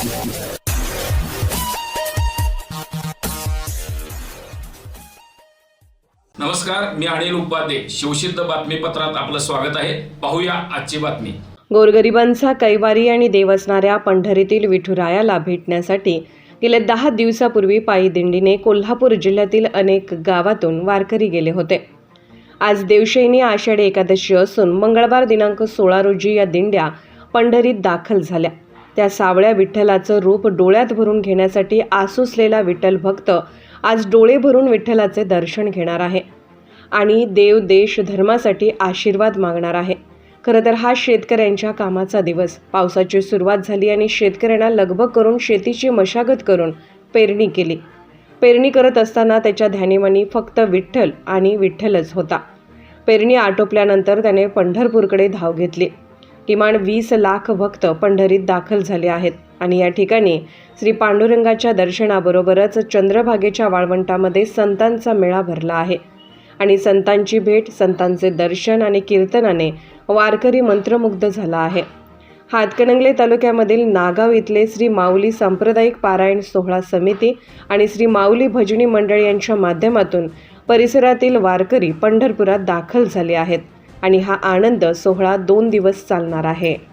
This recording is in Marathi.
नमस्कार मी अनिल उपाध्ये. शिवसिद्ध बातमीपत्रात आपलं स्वागत आहे. पाहूया आजची बातमी. गोरगरिबांचा कैवारी आणि देव असणाऱ्या पंढरीतील विठुरायाला भेटण्यासाठी गेल्या दहा दिवसापूर्वी पायी दिंडीने कोल्हापूर जिल्ह्यातील अनेक गावातून वारकरी गेले होते. आज देवशैनी आषाढी एकादशी असून मंगळवार दिनांक सोळा रोजी या दिंड्या पंढरीत दाखल झाल्या. त्या सावळ्या विठ्ठलाचं रूप डोळ्यात भरून घेण्यासाठी आसुसलेला विठ्ठल भक्त आज डोळे भरून विठ्ठलाचे दर्शन घेणार आहे. आणि देव देश धर्मासाठी आशीर्वाद मागणार आहे. खरं तर हा शेतकऱ्यांच्या कामाचा दिवस. पावसाची सुरुवात झाली आणि शेतकऱ्यांना लगबग करून शेतीची मशागत करून पेरणी केली. पेरणी करत असताना त्याच्या ध्यानीमनी फक्त विठ्ठल आणि विठ्ठलच होता. पेरणी आटोपल्यानंतर त्याने पंढरपूरकडे धाव घेतली. किमान वीस लाख भक्त पंढरीत दाखल झाले आहेत. आणि या ठिकाणी श्री पांडुरंगाच्या दर्शनाबरोबरच चंद्रभागेच्या वाळवंटामध्ये संतांचा मेळा भरला आहे. आणि संतांची भेट संतांचे दर्शन आणि कीर्तनाने वारकरी मंत्रमुग्ध झाला आहे. हातकणंगले तालुक्यामधील नागाव इथले श्री माऊली सांप्रदायिक पारायण सोहळा समिती आणि श्री माऊली भजनी मंडळ यांच्या माध्यमातून परिसरातील वारकरी पंढरपुरात दाखल झाले आहेत. आणि हा आनंद सोहळा दोन दिवस चालणार आहे.